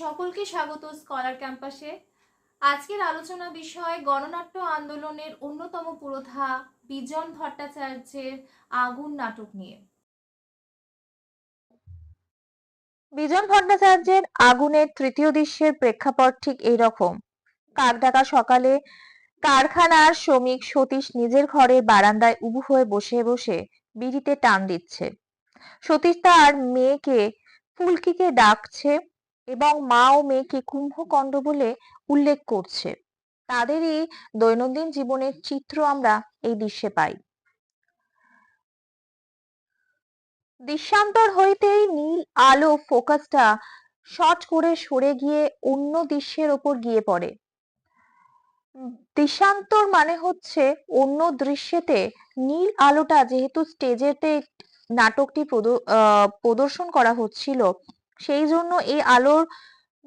সকলকে স্বাগত স্কলার ক্যাম্পাসে। আজকের আলোচনা বিষয় গণনাট্য আন্দোলনের অন্যতম পুরোধা বিজন ভট্টাচার্যের আগুন নাটক নিয়ে। বিজন ভট্টাচার্যের আগুনের তৃতীয় দৃশ্যের প্রেক্ষাপট ঠিক এইরকম। কাকডাকা সকালে কারখানার শ্রমিক সতীশ নিজের ঘরের বারান্দায় উবু হয়ে বসে বসে বিড়িতে টান দিচ্ছে। সতীশ তার মেয়েকে ফুলকিকে ডাকছে এবং মা ও মেয়েকে কুম্ভকণ্ড বলে উল্লেখ করছে। তাদেরই দৈনন্দিন জীবনের চিত্র আমরা এই দৃশ্যে পাই। দৃশ্যান্তর হইতেই নীল আলো ফোকাসটা শর্ট করে সরে গিয়ে অন্য দৃশ্যের ওপর গিয়ে পড়ে। দৃশ্যান্তর মানে হচ্ছে অন্য দৃশ্যেতে নীল আলোটা যেহেতু স্টেজেতে নাটকটি প্রদর্শন করা হচ্ছিল সেই জন্য এই আলোর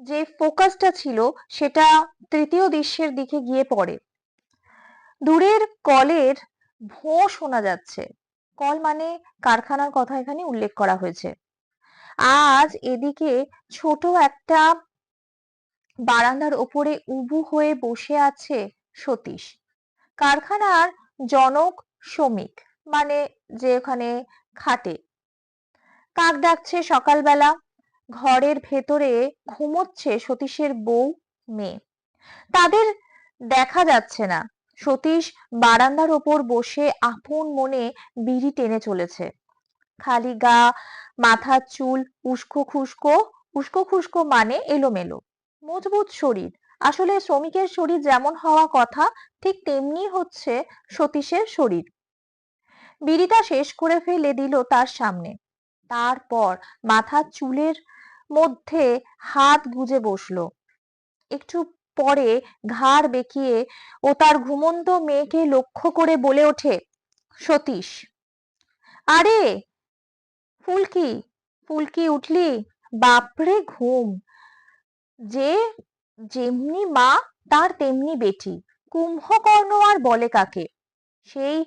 যে ফোকাসটা ছিল, সেটা তৃতীয় দৃশ্যের দিকে গিয়ে পড়ে। দূরের কলের ভোঁ শোনা যাচ্ছে। কল মানে কারখানার কথা এখানে উল্লেখ করা হয়েছে। আজ এদিকে ছোট একটা বারান্দার ওপরে উবু হয়ে বসে আছে সতীশ। কারখানার জনক শ্রমিক মানে যে ওখানে খাটে। কাক ডাকছে সকালবেলা। ঘরের ভেতরে ঘুমোচ্ছে সতীশের বউ, মেয়ে। তাদের দেখা যাচ্ছে না। সতীশ বারান্দার ওপর বসে আপন মনে বিড়ি টেনে চলেছে। খালি গা মাথার চুল, উস্কো খুস্কো উস্কো খুস্কো মানে এলোমেলো। মজবুত শরীর। আসলে শ্রমিকের শরীর যেমন হওয়া কথা, ঠিক তেমনি হচ্ছে সতীশের শরীর। বিড়িটা শেষ করে ফেলে দিল তার সামনে। তারপর মাথার চুলের মধ্যে হাত গুজে বসল। একটু পরে ঘাড় বেঁকিয়ে ও তার ঘুমন্ত মেয়েকে লক্ষ্য করে বলে ওঠে, সতীশ। আরে, ফুলকি ফুলকি উঠলি? বাপরে ঘুম। যে, যেমনি মা, তার তেমনি বেটি। কুম্ভকর্ণ আর বলে কাকে? সেই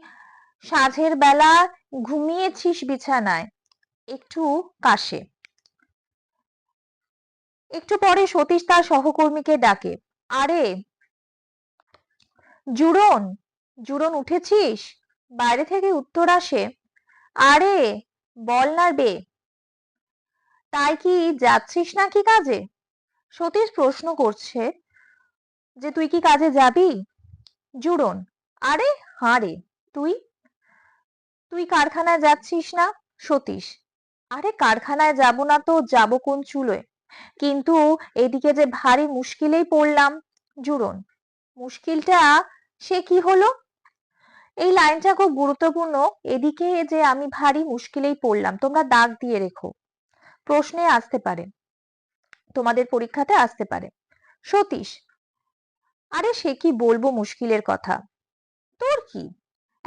সাঁঝের বেলা ঘুমিয়েছিস বিছানায়। একটু কাশে। একটু পরে সতীশ তার সহকর্মীকে ডাকে। আরে, জুড়ন জুড়ন উঠেছিস? বাইরে থেকে উত্তর আসে, আরে, বল না বে। তাই কি যাচ্ছিস না কি কাজে? সতীশ প্রশ্ন করছে যে তুই কি কাজে যাবি? জুড়ন, আরে, হাঁ রে, তুই? তুই কারখানায় যাচ্ছিস না? সতীশ, আরে কারখানায় যাব না তো, যাব কোন চুলোয়? কিন্তু এদিকে যে ভারী মুশকিলেই পড়লাম, জুড়ন। মুশকিলটা, সে কি হলো? এই লাইনটা খুব গুরুত্বপূর্ণ। এদিকে যে আমি ভারী মুশকিলেই পড়লাম, তোমরা দাগ দিয়ে রেখো। প্রশ্নে আসতে পারে। তোমাদের পরীক্ষাতে আসতে পারে। সতীশ, আরে সে কি বলব মুশকিলের কথা? তোর কি?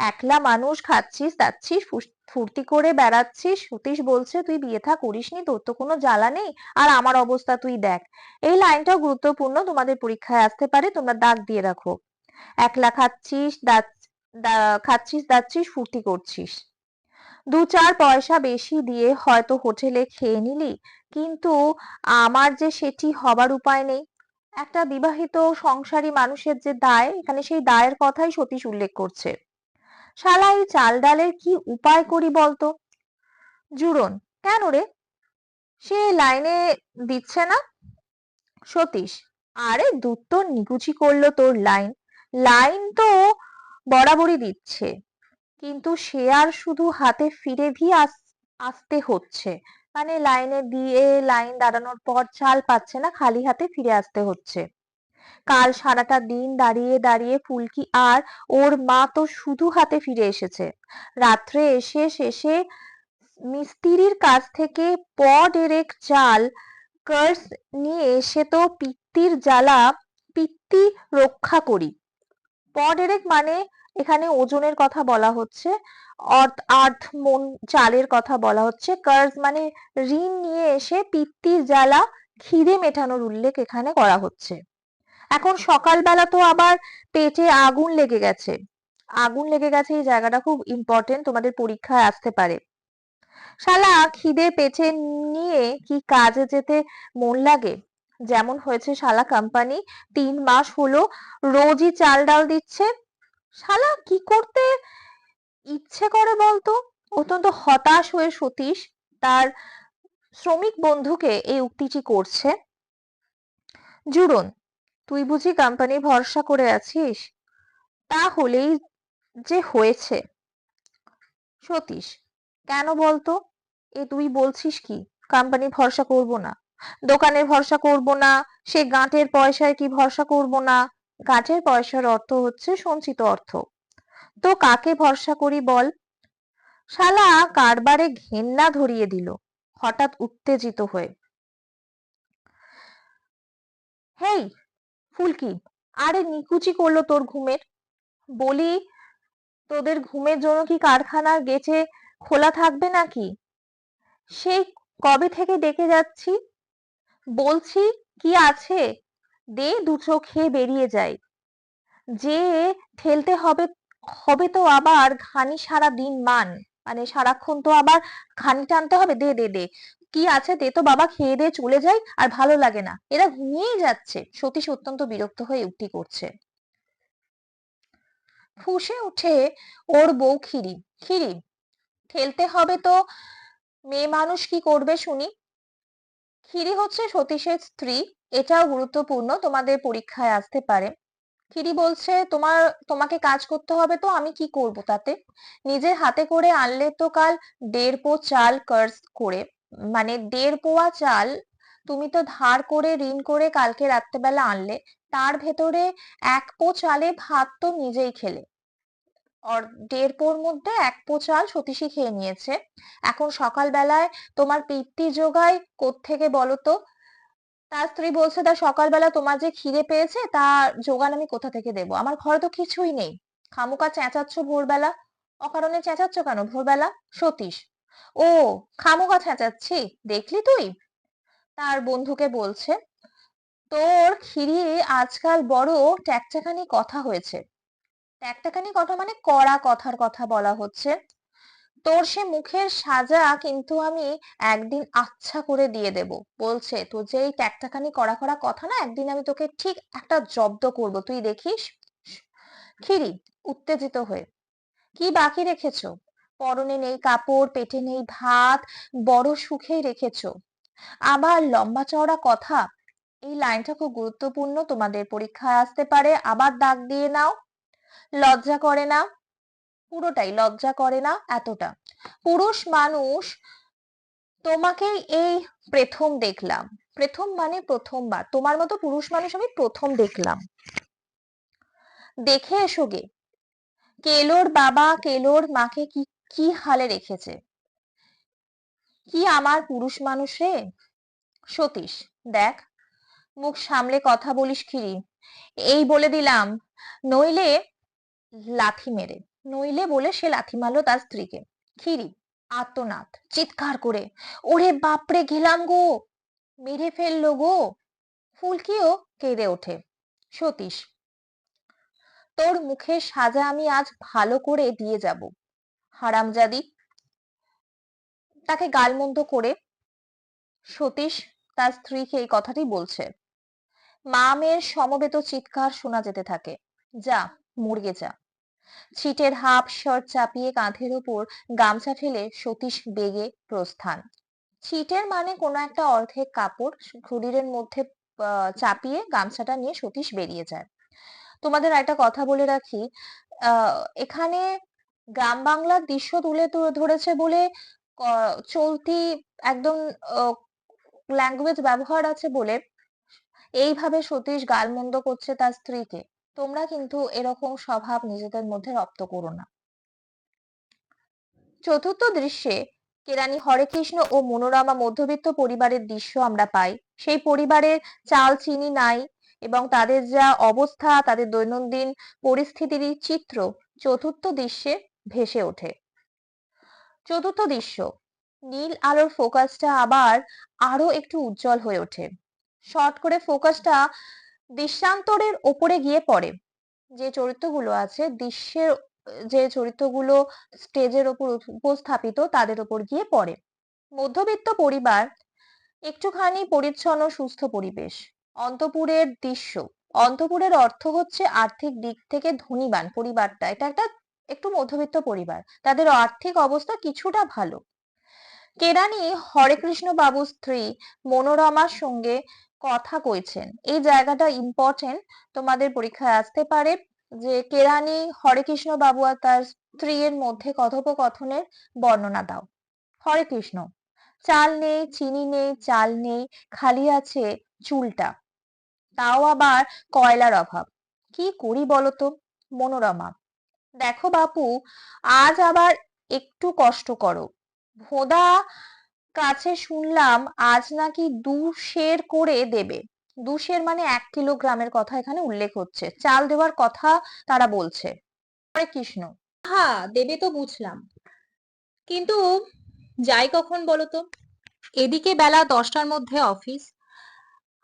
একলা মানুষ খাচ্ছিস দাচ্ছিস ফুর্তি করে বেড়াচ্ছিস, সতীশ বলছে, তুই বিয়ে থা, করিসনি, তোর তো কোনো জ্বালা নেই, আর আমার অবস্থা তুই দেখ। এই লাইনটাও গুরুত্বপূর্ণ, তোমাদের পরীক্ষায় আসতে পারে, তোমরা দাগ দিয়ে রাখো। একলা খাচ্ছিস খাচ্ছিস দাচ্ছিস ফুর্তি করছিস। দু চার পয়সা বেশি দিয়ে হয়তো হোটেলে খেয়ে নিলি, কিন্তু আমার যে সেটি হবার উপায় নেই। একটা বিবাহিত সংসারী মানুষের যে দায়, এখানে সেই দায়ের কথাই সতীশ উল্লেখ করছে। শালা এই চাল ডালের কি উপায় করি বলতো? জুড়ন কেন রে? সে লাইনে দিচ্ছে না? সতীশ, আরে দুত্ত নিকুচি করল তোর লাইন। লাইন তো বরাবরই দিচ্ছে। কিন্তু সে আর শুধু হাতে ফিরে ভি আস- আসতে হচ্ছে। মানে লাইনে দিয়ে লাইন দাঁড়ানোর পর চাল পাচ্ছে না, খালি হাতে ফিরে আসতে হচ্ছে। কাল সারাটা দিন দাঁড়িয়ে দাঁড়িয়ে ফুলকি আর ওর মা তো শুধু হাতে ফিরে এসেছে। রাত্রে এসে শেষে মিস্ত্রির কাছ থেকে প ডেরেক চাল, কার্স নিয়ে এসে তো পিত্তির জ্বালা, পিত্তি রক্ষা করি। প ডেরেক মানে এখানে ওজনের কথা বলা হচ্ছে অর্থ আর্থ মন চালের কথা বলা হচ্ছে। কার্স মানে ঋণ নিয়ে এসে পিত্তির জ্বালা, খিদে মেটানোর উল্লেখ এখানে করা হচ্ছে। এখন সকালবেলা তো আবার পেটে আগুন লেগে গেছে। আগুন লেগে গেছে এই জায়গাটা খুব ইম্পর্টেন্ট তোমাদের পরীক্ষায় আসতে পারে। শালা, খিদে পেটে নিয়ে কি কাজে যেতে মন লাগে? যেমন হয়েছে শালা কোম্পানি তিন মাস হলো রোজই চাল ডাল দিচ্ছে। শালা, কি করতে ইচ্ছে করে বলতো? অত্যন্ত হতাশ হয়ে সতীশ, তার শ্রমিক বন্ধুকে এই উক্তিটি করছে। জুরন তুই বুঝি কোম্পানি ভরসা করে আছিস? তাহলেই যে হয়েছে। সতীশ, কেন বলতো? এ তুই বলছিস কি? কোম্পানি ভরসা করব না। দোকানে ভরসা করব না। সে গাঁটের পয়সায় কি ভরসা করব না? গাঁটের পয়সার অর্থ হচ্ছে সঞ্চিত অর্থ। তো কাকে ভরসা করি বল? শালা কারবারে ঘেন্না ধরিয়ে দিল, হঠাৎ উত্তেজিত হয়ে। হেই ফুলকি আরে নিকুচি করল তোর ঘুমের। বলি, তোদের ঘুমের জন্য কি কারখানার গেটে খোলা থাকবে নাকি? সেই কবে থেকে ডেকে যাচ্ছি? বলছি, কি আছে? দে দু চোখ খেয়ে বেরিয়ে যাই। যে ঠেলতে হবে হবে তো আবার ঘানি সারা দিন মান। মানে সারাক্ষণ তো আবার ঘানি টানতে হবে, দে দে দে। কি আছে দে তো বাবা, খেয়ে দিয়ে চলে যাই, আর ভালো লাগে না। এরা ঘুমিয়েই যাচ্ছে। সতীশ অত্যন্ত বিরক্ত হয়ে উক্তি করছে। ফুঁসে উঠে ওর বউ খিরি খিরি ঠেলতে হবে তো, মেয়ে মানুষ কি করবে শুনি? খিরি হচ্ছে সতীশের স্ত্রী, এটাও গুরুত্বপূর্ণ, তোমাদের পরীক্ষায় আসতে পারে। খিরি বলছে, তোমার, তোমাকে কাজ করতে হবে তো, আমি কি করব তাতে? নিজের হাতে করে আনলে তো কাল দেড় পো চাল কার্স করে। মানে দেড় পোয়া চাল তুমি তো ধার করে, ঋণ করে কালকে রাত্রেবেলা আনলে, তার ভেতরে এক পো চালে ভাত তো নিজেই খেলে। আর দেড় পোর মধ্যে এক পো চাল সতীশই খেয়ে নিয়েছে। এখন সকালবেলায় তোমার পিত্তি জোগায় কোত্থেকে বলো তো? তার স্ত্রী বলছে, তা সকালবেলা তোমার যে খিদে পেয়েছে তার জোগান আমি কোথা থেকে দেবো? আমার ঘরে তো কিছুই নেই। খামুকা চেঁচাচ্ছ ভোরবেলা। অকারণে চেঁচাচ্ছ কেন ভোরবেলা? সতীশ ও খামুকা চেঁচাচ্ছি দেখলি তুই? তার বন্ধুকে বলছে, তোর খিরি আজকাল বড় ট্যাকটাকানি কথা হয়েছে। ট্যাকটাকানি কথা মানে কড়া কথার কথা বলা হচ্ছে। তোর সে মুখের সাজা কিন্তু আমি একদিন আচ্ছা করে দিয়ে দেব। বলছে, তোর যে এই ট্যাকটাকানি কড়া কড়া কথা না, একদিন আমি তোকে ঠিক একটা জব্দ করব। তুই দেখিস? খিরি উত্তেজিত হয়ে, কি বাকি রেখেছো? পরনে নেই কাপড়, পেটে নেই ভাত, বড় সুখেই রেখেছ। আবার লম্বা চওড়া কথা, এই লাইনটা খুব গুরুত্বপূর্ণ, তোমাদের পরীক্ষায় আসতে পারে, আবার দাগ দিয়ে নাও। লজ্জা করে না, পুরোটাই লজ্জা করে না, এতটা। পুরুষ মানুষ, তোমাকেই এই প্রথম দেখলাম। প্রথম মানে প্রথমবার, তোমার মতো পুরুষ মানুষ আমি প্রথম দেখলাম। দেখে এসো গে। কেলোর বাবা, কেলোর মাকে কি কি হালে রেখেছে? কি আমার পুরুষ মানুষ সতীশ, দেখ, মুখ সামলে কথা বলিস খিরি। এই বলে দিলাম, নইলে লাথি মেরে, নইলে বলে সে লাথি মারলো তার স্ত্রীকে। খিরি আত্মনাদ চিৎকার করে, ওরে বাপরে, গেলাম গো, মেরে ফেলল গো। ফুলকিও কেঁদে ওঠে। সতীশ, তোর মুখে সাজা আমি আজ ভালো করে দিয়ে যাব। হারামজাদি। তাকে গালমন্দ করে সতীশ তার স্ত্রীকে এই কথাটি বলছে। মা মেয়ের সমবেত চিৎকার শোনা যেতে থাকে। যা, মুরগে যা। ছিটের হাফ শার্ট চাপিয়ে কাঁধের উপর গামছা ফেলে সতীশ বেগে প্রস্থান। ছিটের মানে কোনো একটা অর্ধেক কাপড় শরীরের মধ্যে চাপিয়ে গামছাটা নিয়ে সতীশ বেরিয়ে যায়। তোমাদের একটা কথা বলে রাখি। এখানে গ্রাম বাংলার দৃশ্য তুলে ধরেছে বলে চলতি একদম ল্যাঙ্গুয়েজ ব্যবহার আছে বলে এইভাবে সতীশ গালমন্দ করছে তার স্ত্রীকে। তোমরা কিন্তু এরকম স্বভাব নিজেদের মধ্যে রপ্ত করো না। চতুর্থ দৃশ্যে কেরানি হরেকৃষ্ণ ও মনোরমা মধ্যবিত্ত পরিবারের দৃশ্য আমরা পাই। সেই পরিবারের চাল, চিনি নাই এবং তাদের যা অবস্থা, তাদের দৈনন্দিন পরিস্থিতির চিত্র। চতুর্থ দৃশ্যে ভেসে ওঠে। চতুর্থ দৃশ্য, নীল আলোর ফোকাসটা আবার আরও একটু উজ্জ্বল হয়ে ওঠে। শর্ট করে ফোকাসটা দৃশ্যান্তরের ওপরে গিয়ে পড়ে। যে চরিত্রগুলো আছে, দৃশ্যের, যে চরিত্রগুলো স্টেজের ওপর উপস্থাপিত, তাদের ওপর গিয়ে পড়ে। মধ্যবিত্ত পরিবার, একটুখানি পরিচ্ছন্ন, সুস্থ পরিবেশ। অন্তপুরের দৃশ্য, অন্তপুরের অর্থ হচ্ছে আর্থিক দিক থেকে ধনীবান পরিবারটা। এটা একটা একটু মধ্যবিত্ত পরিবার। তাদের আর্থিক অবস্থা কিছুটা ভালো। কেরানি হরেকৃষ্ণ বাবুর স্ত্রী মনোরমার সঙ্গে কথা কইছেন। এই জায়গাটা ইম্পর্টেন্ট তোমাদের পরীক্ষায় আসতে পারে যে কেরানি হরেকৃষ্ণ বাবু আর তার স্ত্রীর মধ্যে কথোপকথনের বর্ণনা দাও। হরে কৃষ্ণ, চাল নেই, চিনি নেই, চাল নেই, খালি আছে চুলটা। তাও আবার কয়লার অভাব। কি করি বলতো? মনোরমা। দেখো বাপু, আজ আবার একটু কষ্ট করো। ভোদা কাছে শুনলাম আজ নাকি দু সের করে দেবে। দু সের মানে এক কিলোগ্রামের কথা এখানে উল্লেখ হচ্ছে। চাল দেওয়ার কথা তারা বলছে। হরে কৃষ্ণ। হ্যাঁ দেবে তো বুঝলাম। কিন্তু যাই কখন বলো তো? এদিকে বেলা দশটার মধ্যে অফিস।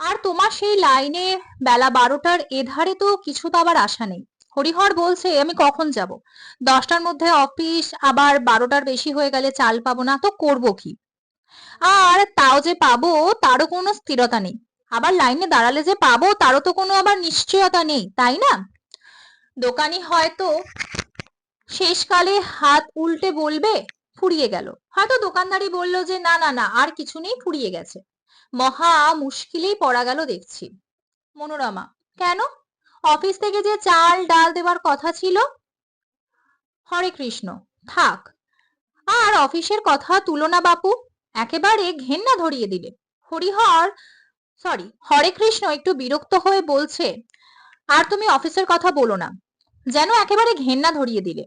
আর তোমার সেই লাইনে বেলা বারোটার এধারে তো কিছু তো আবার আশা নেই। হরিহর বলছে, আমি কখন যাব? দশটার মধ্যে অফিস আবার বারোটার বেশি হয়ে গেলে চাল পাবো না, তো করব কি? আর তাও যে পাবো, তারও কোনো স্থিরতা নেই। আবার লাইনে দাঁড়ালে যে পাবো, তারও তো কোনো আবার নিশ্চয়তা নেই, তাই না? দোকানি হয়তো শেষকালে হাত উল্টে বলবে, ফুরিয়ে গেল। হয়তো দোকানদারি বলল যে, না না না, আর কিছু নেই, ফুরিয়ে গেছে। মহা মুশকিলেই পড়া গেল দেখছি। মনোরমা। কেন? অফিস থেকে যে চাল ডাল দেওয়ার কথা ছিল? হরে কৃষ্ণ, থাক। আর অফিসের কথা তুলো না বাপু, একেবারে ঘেন্না ধরিয়ে দিলে। হরিহর সরি হরে কৃষ্ণ একটু বিরক্ত হয়ে বলছে, আর তুমি অফিসের কথা বলো না, যেন একেবারে ঘেন্না ধরিয়ে দিলে।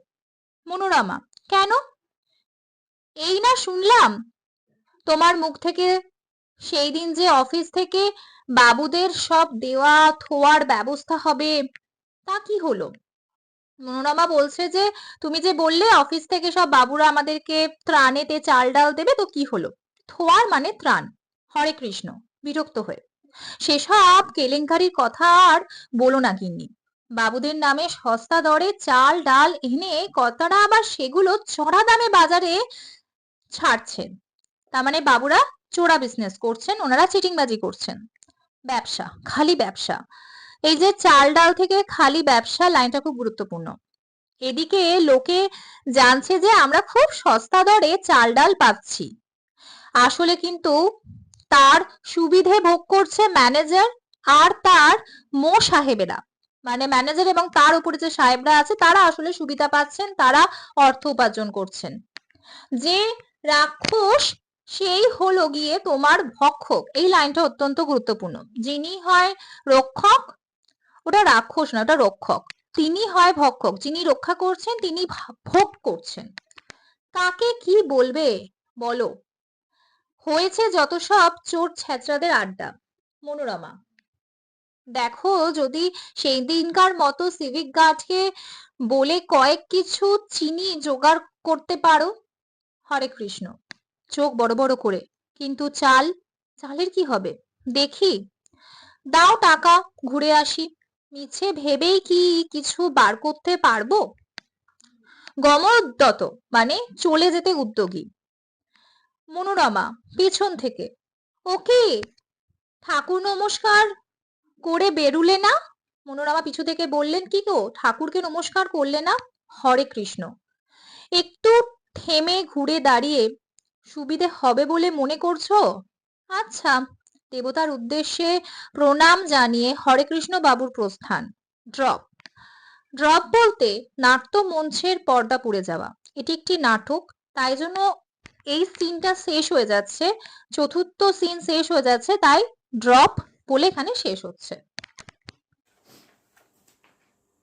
মনোরমা, কেন? এই না শুনলাম, তোমার মুখ থেকে সেই দিন যে অফিস থেকে বাবুদের সব দেওয়া থোয়ার ব্যবস্থা হবে, তা কি হলো? মনোরমা বলছে যে, তুমি যে বললে অফিস থেকে সব বাবুরা আমাদেরকে ত্রাণেতে চাল ডাল দেবে, তো কি হলো? থোয়ার মানে ত্রাণ। হরে কৃষ্ণ। বিরক্ত হয়ে। সেসব কেলেঙ্কারির কথা আর বলো না গিন্নি। বাবুদের নামে সস্তা দরে চাল ডাল এনে কর্তারা আবার সেগুলো চড়া দামে বাজারে ছাড়ছেন। তার মানে বাবুরা চোরা বিজনেস করছেন, ওনারা চিটিংবাজি করছেন। ব্যবসা, খালি ব্যবসা। এই যে চাল ডাল থেকে খালি ব্যবসা, লাইনটা খুব গুরুত্বপূর্ণ। এদিকে লোকে জানছে যে আমরা খুব সস্তা দরে চাল ডাল পাচ্ছি। আসলে কিন্তু তার সুবিধে ভোগ করছে ম্যানেজার আর তার মো সাহেবেরা। মানে ম্যানেজার এবং তার উপরে যে সাহেবরা আছে, তারা আসলে সুবিধা পাচ্ছেন, তারা অর্থ উপার্জন করছেন। যে রাক্ষস সেই হলো গিয়ে তোমার ভক্ষক। এই লাইনটা অত্যন্ত গুরুত্বপূর্ণ। যিনি হয় রক্ষক, ওটা রাক্ষস না, ওটা রক্ষক। তিনি হয় ভক্ষক। যিনি রক্ষা করছেন, তিনি ভোগ করছেন। কাকে কি বলবে? বলো। হয়েছে যত সব চোর ছেঁচড়াদের আড্ডা। মনোরমা। দেখো, যদি সেই দিনকার মতো সিভিক গার্ডকে বলে কয়েক কিছু চিনি জোগাড় করতে পারো? হরে কৃষ্ণ। চোখ বড় বড় করে। কিন্তু চাল, চালের কি হবে? দেখি। দাও টাকা, ঘুরে আসি। মিছে ভেবেই কি কিছু বার করতে পারব? গমোদ্যত মানে চলে যেতে উদ্যোগী। মনোরমা, পেছন থেকে। ওকে, ঠাকুর নমস্কার করে বেরুলে না? মনোরমা পিছু থেকে বললেন, কি গো, ঠাকুরকে নমস্কার করলে না? হরে কৃষ্ণ। একটু থেমে ঘুরে দাঁড়িয়ে সুবিধে হবে বলে মনে করছ? আচ্ছা দেবতার উদ্দেশ্যে প্রণাম জানিয়ে হরেকৃষ্ণ বাবুর প্রস্থান। ড্রপ। ড্রপ বলতে নাট্য মঞ্চের পর্দা পুড়ে যাওয়া। এটি একটি নাটক, তাই জন্য এই সিনটা শেষ হয়ে যাচ্ছে। চতুর্থ সিন শেষ হয়ে যাচ্ছে, তাই ড্রপ বলে এখানে শেষ হচ্ছে।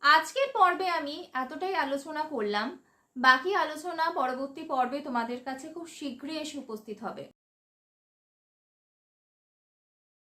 আজকের পর্বে আমি এতটাই আলোচনা করলাম। বাকি আলোচনা পরবর্তী পর্বে তোমাদের কাছে খুব শীঘ্রই এসে উপস্থিত হবে।